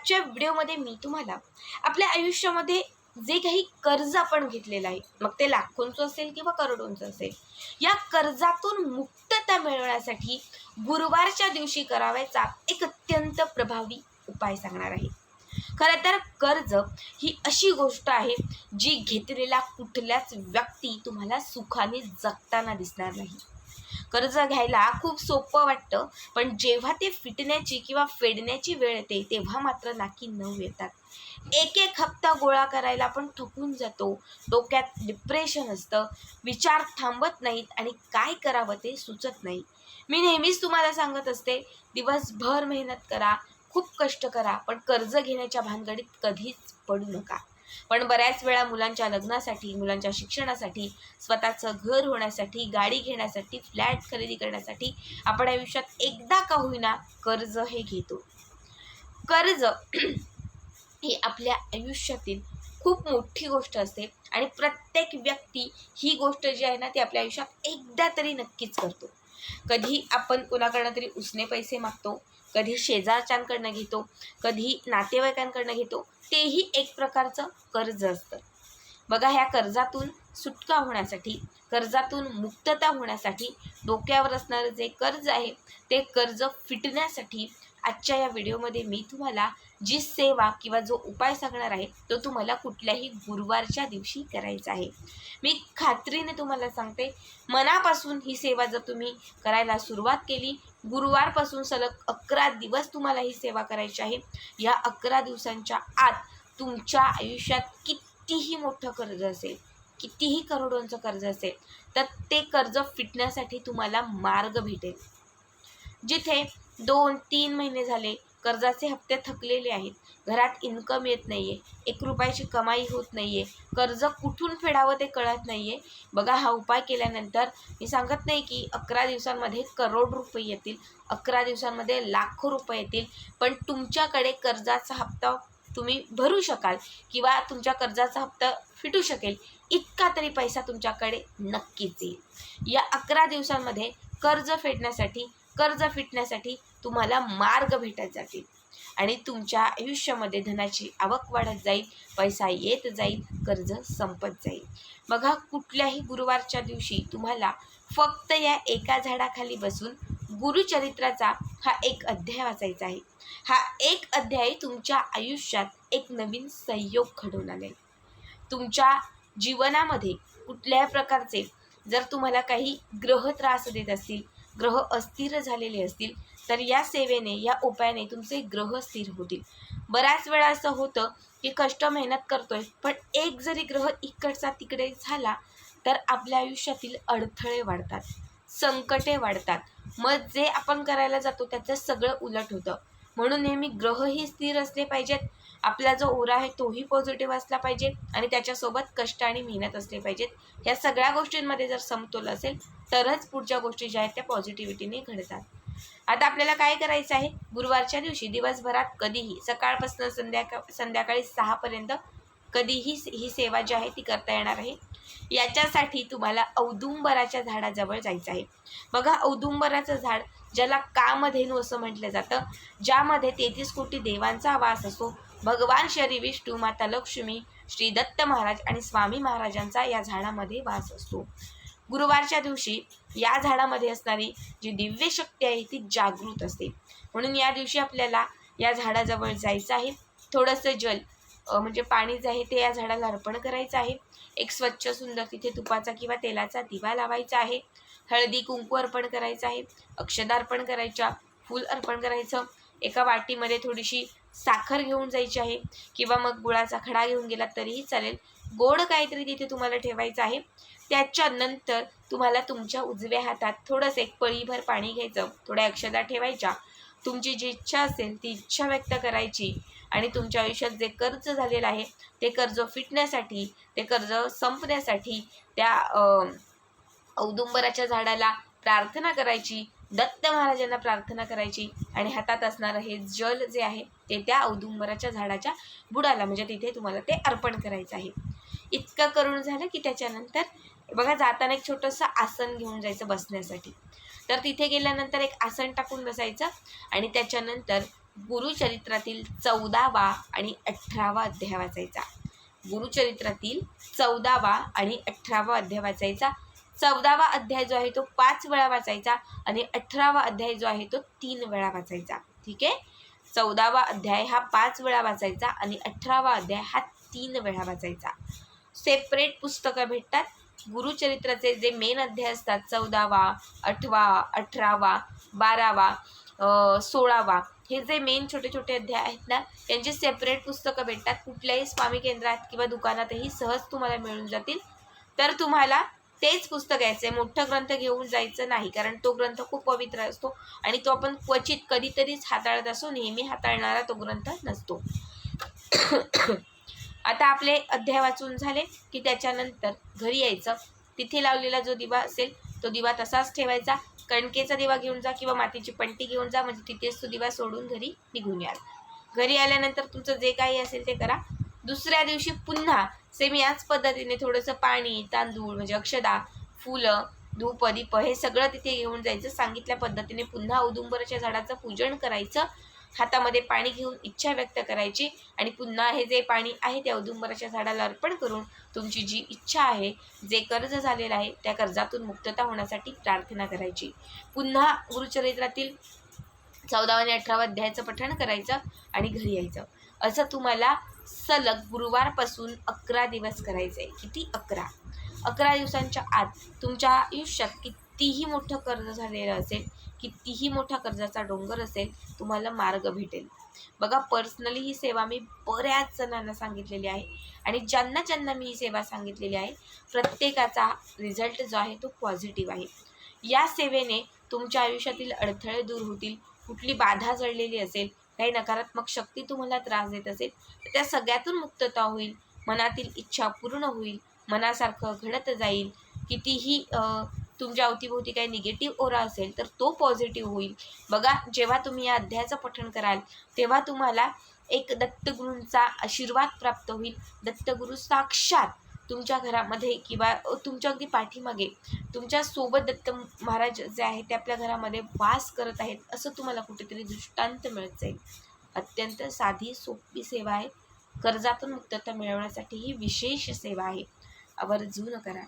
आजच्या व्हिडिओमध्ये मी तुम्हाला आपल्या आयुष्यामध्ये जे काही कर्ज आपण घेतलेलं आहे मग ते लाखोंचं असेल किंवा करोडोंचं असेल या कर्जातून मुक्तता मिळवण्यासाठी गुरुवारच्या दिवशी करावायचा एक अत्यंत प्रभावी उपाय सांगणार आहे. खरं तर कर्ज ही अशी गोष्ट आहे जी घेतलेला कुठल्याच व्यक्ती तुम्हाला सुखाने जगताना दिसणार नाही. कर्ज घ्यायला खूप सोपं वाटतं. पण जेव्हा ते फिटण्याची किंवा फेडण्याची वेळ येते तेव्हा मात्र नाकी नऊ येतात. एक एक हप्ता गोळा करायला आपण थकून जातो. डोक्यात डिप्रेशन असतं. विचार थांबत नाहीत आणि काय करावं ते सुचत नाही. मी नेहमीच तुम्हाला सांगत असते दिवसभर मेहनत करा खूप कष्ट करा पण कर्ज घेण्याच्या भानगडीत कधीच पडू नका. पण बऱ्याच वेळा मुलांच्या लग्नासाठी मुलांच्या शिक्षणासाठी स्वतःचं घर होण्यासाठी गाडी घेण्यासाठी फ्लॅट खरेदी करण्यासाठी आपण आयुष्यात एकदा का होईना कर्ज हे घेतो. कर्ज ही आपल्या आयुष्यातील खूप मोठी गोष्ट असते आणि प्रत्येक व्यक्ती ही गोष्ट जी आहे ना ती आपल्या आयुष्यात एकदा तरी नक्कीच करतो. कधी आपण कोणाकडनं तरी उसने पैसे मागतो कधी शेजारच्यांकडनं घेतो कधी नातेवाईकांकडनं घेतो तेही एक प्रकारचं कर्ज असतं. बघा ह्या कर्जातून सुटका होण्यासाठी कर्जातून मुक्तता होण्यासाठी डोक्यावर असणारं जे कर्ज आहे ते कर्ज फिटण्यासाठी आजच्या या व्हिडिओमध्ये मी तुम्हाला जी सेवा किंवा जो उपाय सांगणार आहे तो तुम्हाला कुठल्याही गुरुवारच्या दिवशी करायचा आहे. मी खात्रीने तुम्हाला सांगते मनापासून ही सेवा जर तुम्ही करायला सुरुवात केली गुरुवारपासून सलग अकरा दिवस तुम्हाला ही सेवा करायची आहे. या अकरा दिवसांच्या आत तुमच्या आयुष्यात किती कितीही मोठं कर्ज असेल कितीही करोडोंचं कर्ज असेल तर ते कर्ज फिटण्यासाठी तुम्हाला मार्ग भेटेल. जिथे दोन तीन महिने झाले कर्जाचे हप्ते थकलेले आहेत घरात इन्कम येत नाही आहे एक रुपयाची कमाई होत नाही आहे कर्ज कुठून फेडावं ते कळत नाही आहे बघा हा उपाय केल्यानंतर मी सांगत नाही की अकरा दिवसांमध्ये करोड रुपये येतील अकरा दिवसांमध्ये लाखो रुपये येतील पण तुमच्याकडे कर्जाचा हप्ता तुम्ही भरू शकाल किंवा तुमच्या कर्जाचा हप्ता फिटू शकेल इतका तरी पैसा तुमच्याकडे नक्कीच येईल. या अकरा दिवसांमध्ये कर्ज फेडण्यासाठी कर्ज फिटण्यासाठी तुम्हाला मार्ग भेटत जातील आणि तुमच्या आयुष्यामध्ये धनाची आवक वाढत जाईल पैसा येत जाईल कर्ज संपत जाईल. बघा कुठल्याही गुरुवारच्या दिवशी तुम्हाला फक्त या एका झाडाखाली बसून गुरुचरित्राचा हा एक अध्याय वाचायचा आहे. हा एक अध्याय तुमच्या आयुष्यात एक नवीन संयोग घडवून आणेल. तुमच्या जीवनामध्ये कुठल्याही प्रकारचे जर तुम्हाला काही ग्रह त्रास देत असतील ग्रह अस्थिर झालेले असतील तर या सेवेने या उपायाने तुमचे ग्रह स्थिर होतील. बऱ्याच वेळा असं होतं की कष्ट मेहनत करतोय पण एक जरी ग्रह इकडचा तिकडे झाला तर आपल्या आयुष्यातील अडथळे वाढतात संकटे वाढतात मग जे आपण करायला जातो त्याचं सगळं उलट होतं. म्हणून नेहमी ग्रहही स्थिर असले पाहिजेत. आपला जो ओरा आहे तोही पॉझिटिव्ह असला पाहिजे आणि त्याच्यासोबत कष्ट आणि मेहनत असले पाहिजेत. या सगळ्या गोष्टींमध्ये जर समतोल असेल तरच पुढच्या गोष्टी ज्या आहेत त्या पॉझिटिव्हिटीने घडतात. आता आपल्याला काय करायचं आहे? गुरुवारच्या दिवशी दिवसभरात कधीही सकाळपासून संध्याका संध्याकाळी सहापर्यंत कधीही ही सेवा जी आहे ती करता येणार आहे. याच्यासाठी तुम्हाला औदुंबराच्या झाडाजवळ जायचं आहे. बघा औदुंबराचं झाड ज्याला कामधेनू असं म्हटलं जातं? ज्यामध्ये तेहतीस कोटी देवांचा वास असतो भगवान श्री विष्णू माता लक्ष्मी श्री दत्त महाराज आणि स्वामी महाराजांचा या झाडामध्ये वास असतो. गुरुवारच्या दिवशी या झाडामध्ये असणारी जी दिव्य शक्ती आहे ती जागृत असते. म्हणून या दिवशी आपल्याला या झाडाजवळ जायचं आहे. थोडंसं जल म्हणजे पाणी जे आहे ते या झाडाला अर्पण करायचं आहे. एक स्वच्छ सुंदर तिथे तुपाचा किंवा तेलाचा दिवा लावायचा आहे. हळदी कुंकू अर्पण करायचं आहे. अक्षदा अर्पण करायच्या फूल अर्पण करायचं. एका वाटीमध्ये थोडीशी साखर घेऊन जायची आहे किंवा मग गुळाचा खडा घेऊन गेला तरीही चालेल. गोड काहीतरी तिथे तुम्हाला ठेवायचं आहे. त्याच्यानंतर तुम्हाला तुमच्या उजव्या हातात थोडंसं एक पळीभर पाणी घ्यायचं. थोड्या अक्षदा ठेवायच्या. तुमची जी इच्छा असेल ती इच्छा व्यक्त करायची आणि तुमच्या आयुष्यात जे कर्ज झालेलं आहे ते कर्ज फिटण्यासाठी ते कर्ज संपण्यासाठी त्या औदुंबराच्या झाडाला प्रार्थना करायची दत्त महाराजांना प्रार्थना करायची आणि हातात असणारं हे जल जे आहे ते त्या औदुंबराच्या झाडाच्या बुडाला म्हणजे तिथे तुम्हाला ते अर्पण करायचं आहे. इतकं करून झालं की त्याच्यानंतर बघा जाताना एक छोटंसं आसन घेऊन जायचं बसण्यासाठी. तर तिथे गेल्यानंतर एक आसन टाकून बसायचं आणि त्याच्यानंतर गुरुचरित्रातील चौदावा आणि अठरावा अध्याय वाचायचा. गुरुचरित्रातील चौदावा आणि अठरावा अध्याय वाचायचा. चौदावा अध्याय जो आहे तो पाच वेळा वाचायचा आणि अठरावा अध्याय जो आहे तो तीन वेळा वाचायचा. ठीक आहे? चौदावा अध्याय हा पाच वेळा वाचायचा आणि अठरावा अध्याय हा तीन वेळा वाचायचा. सेपरेट पुस्तकं भेटतात. गुरुचरित्राचे जे मेन अध्याय असतात चौदावा अठवा अठरावा बारावा सोळावा हे जे मेन छोटे छोटे अध्याय आहेत ना त्यांची सेपरेट पुस्तकं भेटतात. कुठल्याही स्वामी केंद्रात किंवा दुकानातही सहज तुम्हाला मिळून जातील. तर तुम्हाला तेच पुस्तक घ्यायचं आहे मोठं ग्रंथ घेऊन जायचं नाही कारण तो ग्रंथ खूप पवित्र असतो आणि तो आपण क्वचित कधीतरीच हाताळत असो नेहमी हाताळणारा तो ग्रंथ नसतो. आता आपले अध्याय वाचून झाले की त्याच्यानंतर घरी यायचं. तिथे लावलेला जो दिवा असेल तो दिवा तसाच ठेवायचा. कणकेचा दिवा घेऊन जा किंवा मातीची पट्टी घेऊन जा म्हणजे तिथेच तो दिवा सोडून घरी निघून याल. घरी आल्यानंतर तुमचं जे काही असेल ते करा. दुसऱ्या दिवशी पुन्हा सेम याच पद्धतीने थोडंसं पाणी तांदूळ म्हणजे अक्षदा फुलं धूप दीप हे सगळं तिथे घेऊन जायचं. सांगितल्या पद्धतीने पुन्हा औदुंबराच्या झाडाचं पूजन करायचं. हातामध्ये पाणी घेऊन इच्छा व्यक्त करायची आणि पुन्हा हे जे पाणी आहे ते औदुंबराच्या झाडाला अर्पण करून तुमची जी इच्छा आहे जे कर्ज झालेलं आहे त्या कर्जातून मुक्तता होण्यासाठी प्रार्थना करायची. पुन्हा गुरुचरित्रातील चौदावा आणि अठरावा अध्यायाचं पठण करायचं आणि घरी यायचं. असं तुम्हाला सलग गुरुवारपासून अकरा दिवस करायचं आहे किती? अकरा. अकरा दिवसांच्या आत तुमच्या आयुष्यात किती कितीही मोठं कर्ज झालेलं असेल कितीही मोठा कर्जाचा डोंगर असेल तुम्हाला मार्ग भेटेल. बघा पर्सनली ही सेवा मी बऱ्याच जणांना सांगितलेली आहे. आणि ज्यांना ज्यांना मी ही सेवा सांगितलेली आहे प्रत्येकाचा रिझल्ट जो आहे तो पॉझिटिव्ह आहे. या सेवेने तुमच्या आयुष्यातील अडथळे दूर होतील कुठली बाधा जळलेली असेल काही नकारात्मक शक्ती तुम्हाला त्रास देत असेल तर त्या सगळ्यातून मुक्तता होईल मनातील इच्छा पूर्ण होईल मनासारखं घडत जाईल. कितीही तुमच्या अवतीभोवती काही निगेटिव्ह ओरा असेल तर तो पॉझिटिव्ह होईल. बघा जेव्हा तुम्ही या अध्यायाचं पठण कराल तेव्हा तुम्हाला एक दत्तगुरूंचा आशीर्वाद प्राप्त होईल. दत्तगुरू साक्षात तुमच्या घरामध्ये किंवा तुमच्या अगदी पाठीमागे तुमच्यासोबत दत्त महाराज जे आहेत ते आपल्या घरामध्ये वास करत आहेत असं तुम्हाला कुठेतरी दृष्टांत मिळत जाईल. अत्यंत साधी सोपी सेवा आहे. कर्जातून मुक्तता मिळवण्यासाठी ही विशेष सेवा आहे. आवर्जून करा.